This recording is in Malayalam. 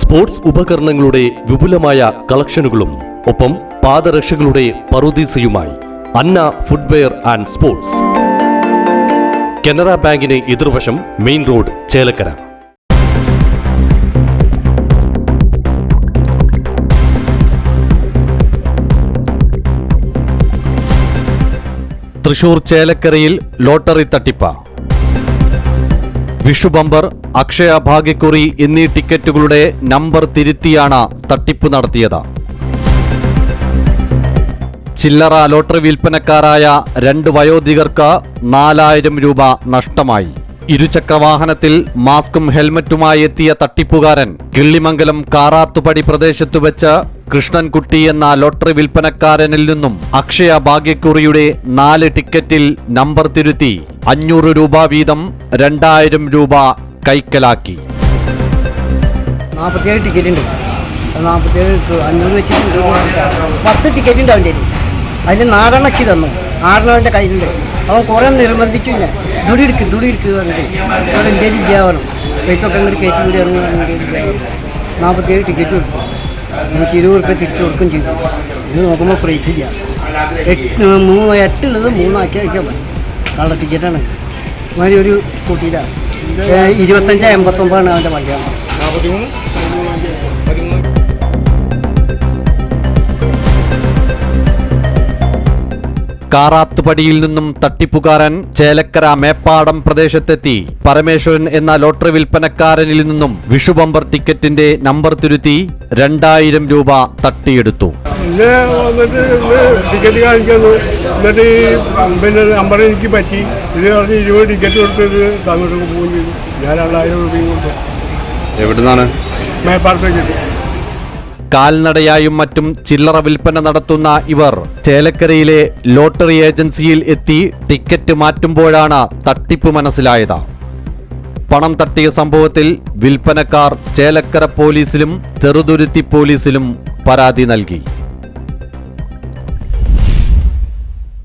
സ്പോർട്സ് ഉപകരണങ്ങളുടെ വിപുലമായ കളക്ഷനുകളും ഒപ്പം പാദരക്ഷകളുടെ പറുദീസയുമായി Anna footwear and sports. Canara ബാങ്കിന് എതിർവശം മെയിൻ റോഡ് ചേലക്കര. തൃശൂർ ചേലക്കരയിൽ ലോട്ടറി തട്ടിപ്പ. വിഷു ബമ്പർ അക്ഷയ ഭാഗ്യക്കുറി എന്നീ ടിക്കറ്റുകളുടെ നമ്പർ തിരുത്തിയാണ് തട്ടിപ്പ് നടത്തിയത്. ചില്ലറ ലോട്ടറി വിൽപ്പനക്കാരായ രണ്ട് വയോധികർക്ക് നാലായിരം രൂപ നഷ്ടമായി. ഇരുചക്രവാഹനത്തിൽ മാസ്കും ഹെൽമറ്റുമായി എത്തിയ തട്ടിപ്പുകാരൻ കിള്ളിമംഗലം കാറാത്തുപടി പ്രദേശത്തു വെച്ച് കൃഷ്ണൻകുട്ടി എന്ന ലോട്ടറി വിൽപ്പനക്കാരനിൽ നിന്നും അക്ഷയ ഭാഗ്യക്കുറിയുടെ നാല് ടിക്കറ്റിൽ നമ്പർ തിരുത്തി അഞ്ഞൂറ് രൂപ വീതം രണ്ടായിരം രൂപ കൈക്കലാക്കി. നാൽപ്പത്തിയേഴ് ടിക്കറ്റ് ഉണ്ട് പത്ത് ടിക്കറ്റ് ഉണ്ട് അവന്റെ അതിൽ നാലെണ്ണക്കി തന്നു. ആറെണ്ണവന്റെ കയ്യിലുണ്ട്. അവൻ കുറേ നിർബന്ധിച്ചു ഞാൻ ദുടി എടുക്ക് പറഞ്ഞിട്ട് അവിടെ ഇന്ത്യയിൽ വിദ്യാവനം പൈസ ഒക്കെ അങ്ങോട്ട് കയറ്റി കൂടി ഇറങ്ങി നാൽപ്പത്തിയേഴ് ടിക്കറ്റ് കൊടുത്തു. നൂറ്റി ഇരുപത് റുപ്യ തിരിച്ചു കൊടുക്കും ചെയ്തു. ഇത് നോക്കുമ്പോൾ പ്രൈസ് ഇല്ല. എട്ട് മൂന്ന് എട്ടുള്ളത് മൂന്നാക്കി അയക്കാൻ പറ്റും. കള്ള ടിക്കറ്റാണ് മാതിരി ഒരു സ്കൂട്ടിയിലാണ് ഇരുപത്തഞ്ച് എൺപത്തൊമ്പതാണ് അവന്റെ വണ്ടിയാണ് കാറാത്തുപടിയിൽ നിന്നും തട്ടിപ്പുകാരൻ ചേലക്കര മേപ്പാടം പ്രദേശത്തെത്തി. പരമേശ്വരൻ എന്ന ലോട്ടറി വിൽപ്പനക്കാരനിൽ നിന്നും വിഷു ബമ്പർ ടിക്കറ്റിന്റെ നമ്പർ തിരുത്തി രണ്ടായിരം രൂപ തട്ടിയെടുത്തു. ടിക്കറ്റ് കാണിക്കുന്നു. എന്നിട്ട് പിന്നെ നമ്പർ എനിക്ക് പറ്റി. ഇത് പറഞ്ഞ് ഇരുപത് ടിക്കറ്റ് കൊടുത്തിട്ട് തന്നിട്ട് ഞാൻ രണ്ടായിരം രൂപയും കൊടുത്തു. എവിടുന്നാണ്? മേപ്പാടത്തേക്ക്. കാൽനടയായും മറ്റും ചില്ലറ വിൽപ്പന നടത്തുന്ന ഇവർ ചേലക്കരയിലെ ലോട്ടറി ഏജൻസിയിൽ എത്തി ടിക്കറ്റ് മാറ്റുമ്പോഴാണ് തട്ടിപ്പ് മനസ്സിലായത്. പണം തട്ടിയ സംഭവത്തിൽ വിൽപ്പനക്കാർ ചേലക്കര പോലീസിലും ചെറുതുരുത്തി പോലീസിലും പരാതി നൽകി.